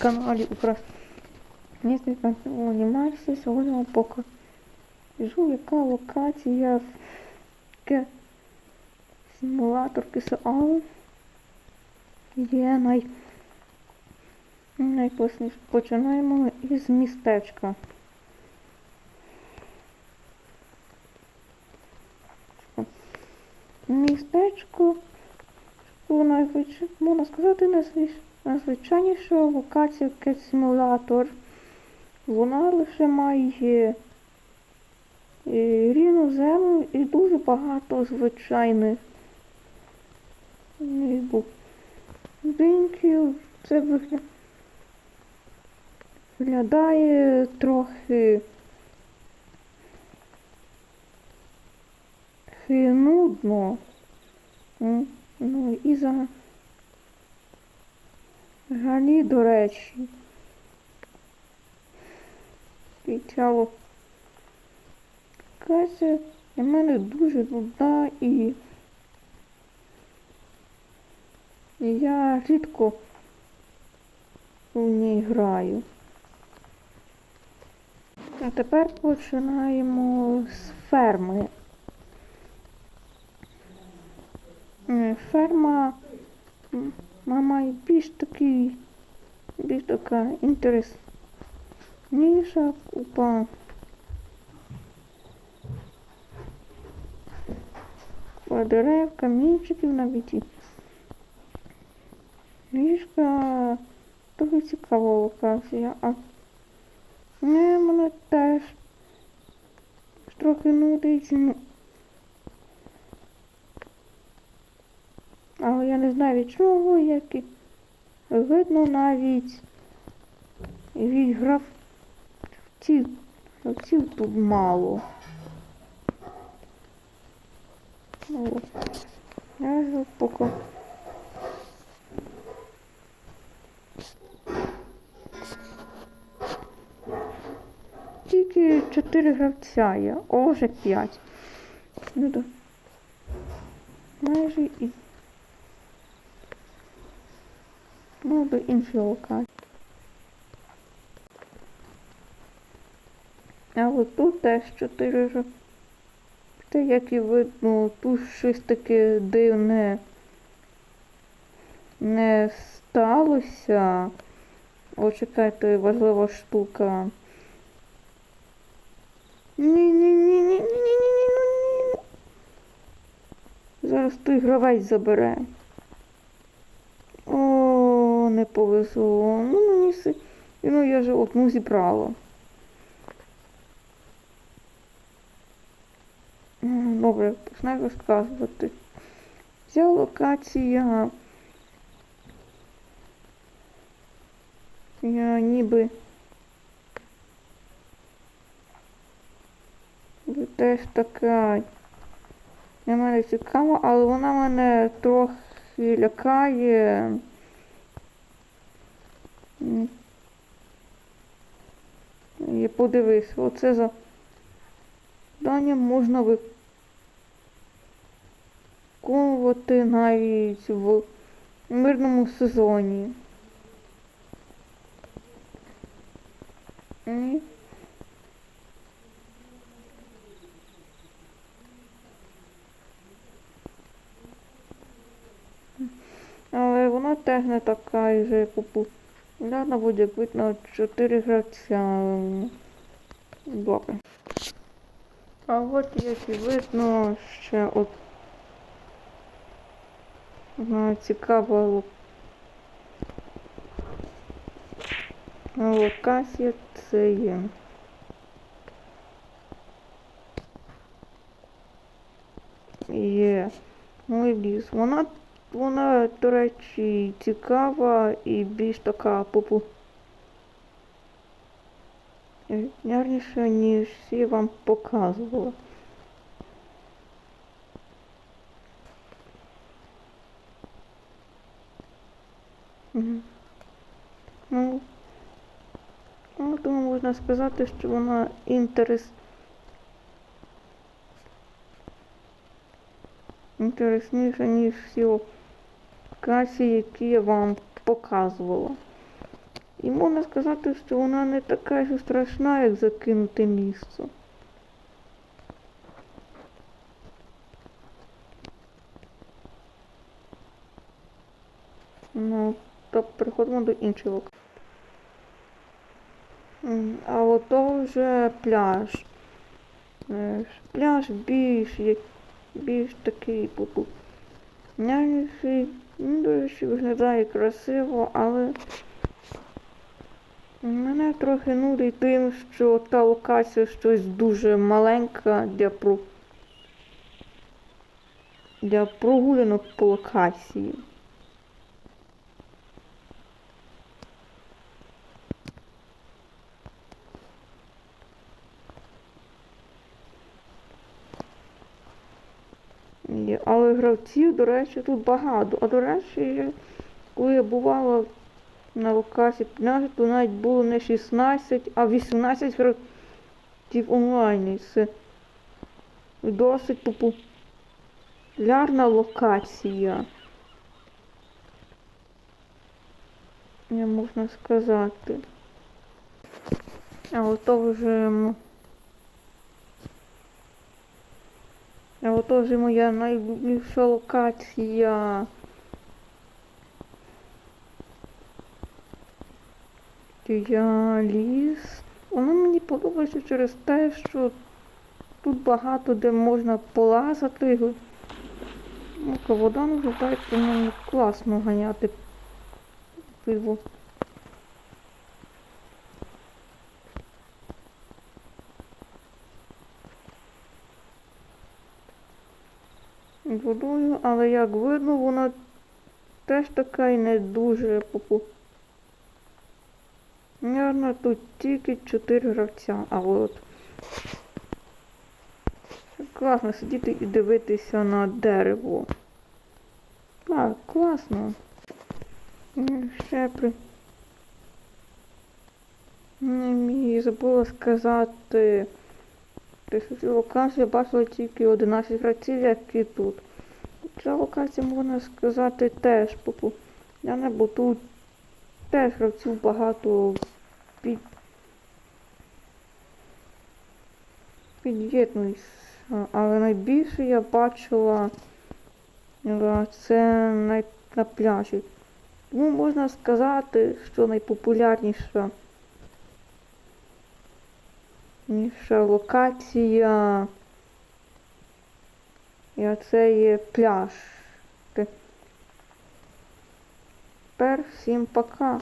каналі Український Марсі. Сьогодні вам покажу, яка локація в симулятор КСАУ є най... найкласніше. Починаємо із містечка. Містечко найзвич... можна сказати, найзвич... найзвичайніша локація Cat Simulator. Вона лише має е, рівну землю і дуже багато звичайних будинків. Це вигля- виглядає трохи нудно. Ну і за взагалі, до речі. І ця локація для мене дуже нудна і я рідко у ній граю. А тепер починаємо з ферми. Ферма мама більш такий, більш така інтересніша купа. Купа дерев, камінчиків навіть ліжка. Дуже цікава локація. А не мене теж трохи нудить. ну, Але я від чого, як видно навіть від гравців. Гравців тут мало. Ну, я поки. Тільки чотири гравця є, о, вже п'ять. Ну да. Майже і Ну, до іншої локації. А от тут теж чотири ж. Те, як і видно, тут щось таке дивне не сталося. О, чекайте, важлива штука. Ні-ні-ні-ні-ні-ні-ні-ні. Зараз той гравець забере. Не повезло. Ну, мені си... Ну, я же одну зібрала. Добре, починаю розказувати. Ця локація. Я ніби Теж така. Для мене цікава, але вона мене трохи лякає. І подивись, оце за завдання можна виконувати навіть в мирному сезоні. Ні. Але вона теж не така вже популярна буде видно 4 гравця. Добре. А от як і видно ще от одна цікава локація це є. Є. Мой ліс. Вона вона, до речі, цікава і більш така популярніша, ніж всі вам показувала. Ну, ну, тому можна сказати, що вона інтерес... інтересніша, ніж всі локації, які я вам показувала. І можна сказати, що вона не така ж страшна, як закинуте місце. Ну, то переходимо до іншого. А ото вже пляж. Е, Пляж більш, більш такий популярніший. До речі, виглядає красиво, але мене трохи нудить тим, що та локація щось дуже маленька для про... для прогулянок по локації. Але гравців, до речі, тут багато. А до речі, коли я бувала на локації пляжу, то навіть було не 16, а 18 гравців онлайн. Це досить популярна локація. Не можна сказати. А ото вже А ото моя найбільша локація. Я ліс. Воно мені подобається через те, що тут багато де можна полазати. Ну-ка, вода виглядає, по-моєму, класно ганяти пиво. Водою, але як видно, вона теж така і не дуже попу. Наверно, тут тільки 4 гравця, а от. Класно сидіти і дивитися на дерево. Так, класно. Ще при. Не мій забула сказати. Цю локацію бачила тільки 11 гравців, як і тут. Ця локація, можна сказати, теж популярна, бо тут теж гравців багато під... під'єднуються. Але найбільше я бачила е, це на, на пляжі. Тому можна сказати, що найпопулярніша ніша локація. І оце є пляж. Тепер всім пока.